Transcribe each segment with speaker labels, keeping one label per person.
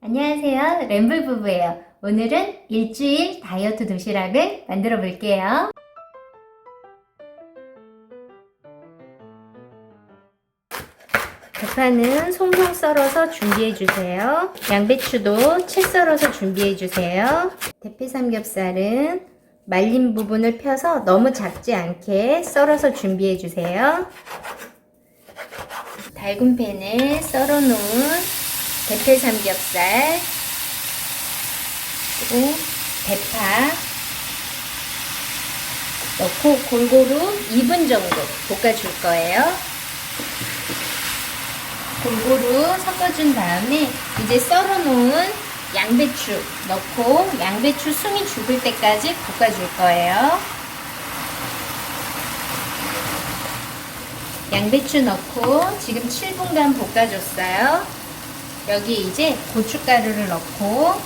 Speaker 1: 안녕하세요. 램블 부부예요. 오늘은 일주일 다이어트 도시락을 만들어 볼게요. 대파는 송송 썰어서 준비해 주세요. 양배추도 채 썰어서 준비해 주세요. 대패 삼겹살은 말린 부분을 펴서 너무 작지 않게 썰어서 준비해 주세요. 달군 팬에 썰어 놓은 대패 삼겹살 그리고 대파 넣고 골고루 2분 정도 볶아줄 거예요. 골고루 섞어준 다음에 이제 썰어 놓은 양배추 넣고 양배추 숨이 죽을 때까지 볶아줄 거예요. 양배추 넣고 지금 7분간 볶아줬어요. 여기 이제 고춧가루를 넣고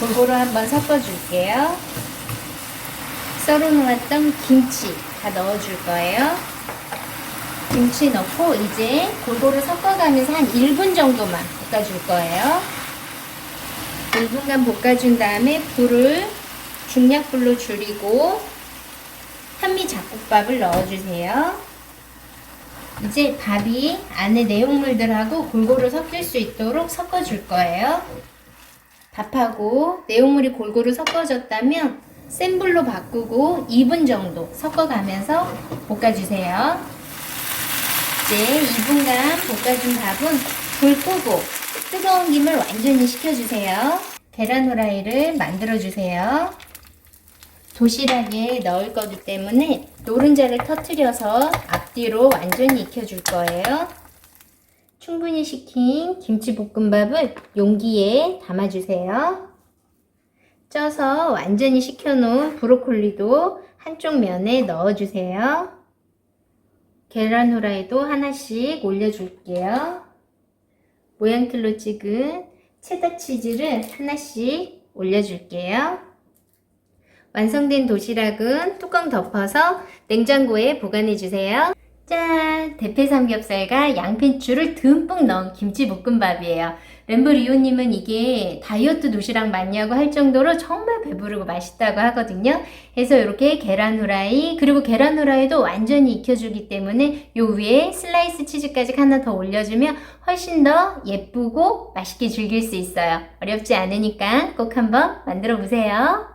Speaker 1: 골고루 한번 섞어줄게요. 썰어 놓았던 김치 다 넣어줄 거예요. 김치 넣고 이제 골고루 섞어가면서 한 1분 정도만 볶아줄 거예요. 1분간 볶아준 다음에 불을 중약불로 줄이고 현미 잡곡밥을 넣어주세요. 이제 밥이 안에 내용물들하고 골고루 섞일 수 있도록 섞어줄 거예요. 밥하고 내용물이 골고루 섞어졌다면 센 불로 바꾸고 2분 정도 섞어가면서 볶아주세요. 이제 2분간 볶아준 밥은 불 끄고 뜨거운 김을 완전히 식혀주세요. 계란 후라이를 만들어주세요. 도시락에 넣을 거기 때문에 노른자를 터트려서 앞 뒤로 완전히 익혀줄 거예요. 충분히 식힌 김치볶음밥을 용기에 담아주세요. 쪄서 완전히 식혀놓은 브로콜리도 한쪽 면에 넣어주세요. 계란 후라이도 하나씩 올려줄게요. 모양틀로 찍은 체다 치즈를 하나씩 올려줄게요. 완성된 도시락은 뚜껑 덮어서 냉장고에 보관해주세요. 짠! 대패 삼겹살과 양배추를 듬뿍 넣은 김치 볶음밥이에요. 램브리오님은 이게 다이어트 도시락 맞냐고 할 정도로 정말 배부르고 맛있다고 하거든요. 그래서 이렇게 계란 후라이, 그리고 계란 후라이도 완전히 익혀주기 때문에 요 위에 슬라이스 치즈까지 하나 더 올려주면 훨씬 더 예쁘고 맛있게 즐길 수 있어요. 어렵지 않으니까 꼭 한번 만들어 보세요.